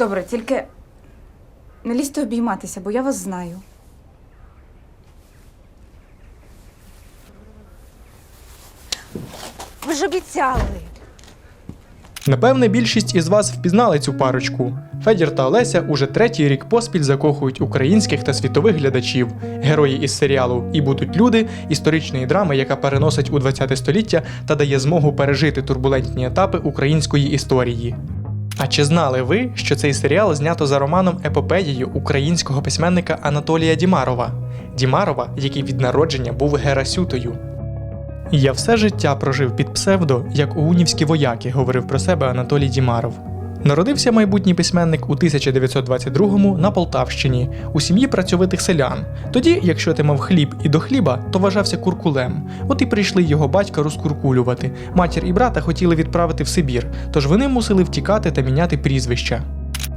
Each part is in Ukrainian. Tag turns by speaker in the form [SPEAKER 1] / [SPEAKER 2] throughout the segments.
[SPEAKER 1] Добре, тільки не лізьте обійматися, бо я вас знаю. Ви ж обіцяли.
[SPEAKER 2] Напевне, більшість із вас впізнали цю парочку. Федір та Олеся уже третій рік поспіль закохують українських та світових глядачів, герої із серіалу І будуть люди, історичної драми, яка переносить у 20 століття та дає змогу пережити турбулентні етапи української історії. А чи знали ви, що цей серіал знято за романом епопеєю українського письменника Анатолія Дімарова? Дімарова, який від народження був Герасютою. Я все життя прожив під псевдо, як унівські вояки, говорив про себе Анатолій Дімаров. Народився майбутній письменник у 1922-му на Полтавщині у сім'ї працьовитих селян. Тоді, якщо ти мав хліб і до хліба, то вважався куркулем. От і прийшли його батька розкуркулювати. Матір і брата хотіли відправити в Сибір, тож вони мусили втікати та міняти прізвища.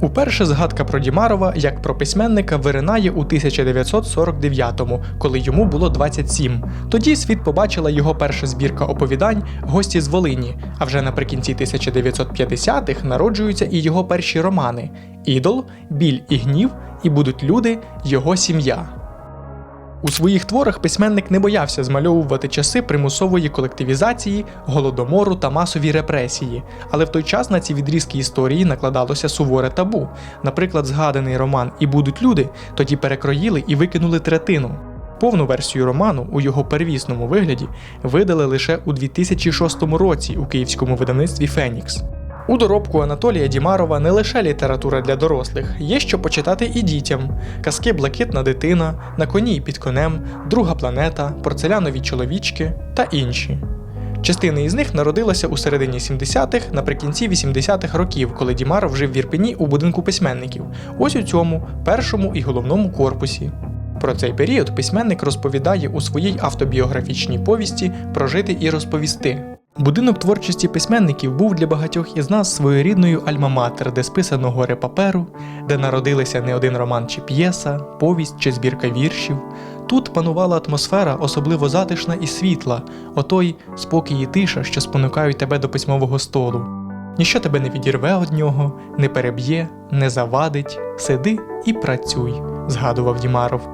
[SPEAKER 2] Уперше згадка про Дімарова як про письменника виринає у 1949-му, коли йому було 27. Тоді світ побачила його перша збірка оповідань Гості з Волині. А вже наприкінці 1950-х народжуються і його перші романи Ідол, Біль і гнів, і будуть люди, його сім'я. У своїх творах письменник не боявся змальовувати часи примусової колективізації, голодомору та масові репресії, але в той час на ці відрізки історії накладалося суворе табу. Наприклад, згаданий роман І будуть люди тоді перекроїли і викинули третину. Повну версію роману у його первісному вигляді видали лише у 2006 році у київському видавництві Фенікс. У доробку Анатолія Дімарова не лише література для дорослих, є що почитати і дітям: казки Блакитна дитина, На коні і під конем, Друга планета, Порцелянові чоловічки та інші. Частина із них народилася у середині 70-х, наприкінці 80-х років, коли Дімаров жив в Ірпені у будинку письменників, ось у цьому першому і головному корпусі. Про цей період письменник розповідає у своїй автобіографічній повісті Прожити і розповісти. Будинок творчості письменників був для багатьох із нас своєрідною альма-матер, де списано гори паперу, де народилися не один роман чи п'єса, повість чи збірка віршів. Тут панувала атмосфера особливо затишна і світла, отой спокій і тиша, що спонукають тебе до письмового столу. Ніщо тебе не відірве од нього, не переб'є, не завадить, сиди і працюй, згадував Дімаров.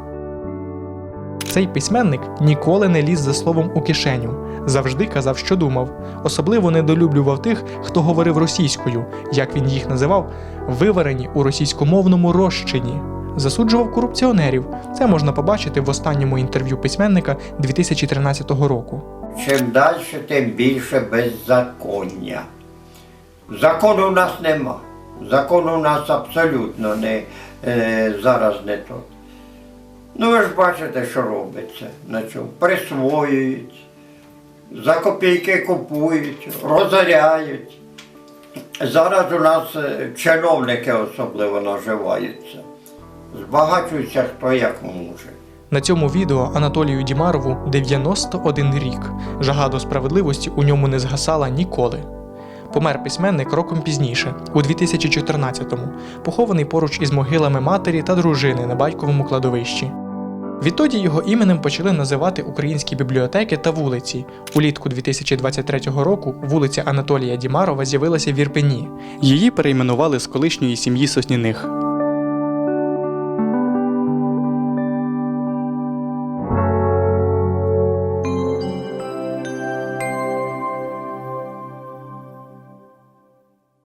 [SPEAKER 2] Цей письменник ніколи не ліз за словом у кишеню, завжди казав, що думав. Особливо недолюблював тих, хто говорив російською, як він їх називав, виварені у російськомовному розчині. Засуджував корупціонерів. Це можна побачити в останньому інтерв'ю письменника 2013 року.
[SPEAKER 3] Чим далі, тим більше беззаконня. Закону у нас нема. Закону у нас абсолютно не, е, зараз не тут. Ну ви ж бачите, що робиться на чому. Присвоюють, за копійки купують, розоряють. Зараз у нас е, чиновники особливо наживаються. Збагачуються хто як може.
[SPEAKER 2] На цьому відео Анатолію Дімарову 91 рік. Жага до справедливості у ньому не згасала ніколи. Помер письменник роком пізніше, у 2014-му, похований поруч із могилами матері та дружини на батьковому кладовищі. Відтоді його іменем почали називати українські бібліотеки та вулиці. Улітку 2023 року вулиця Анатолія Дімарова з'явилася в Ірпені. Її перейменували з колишньої сім'ї Сосніних.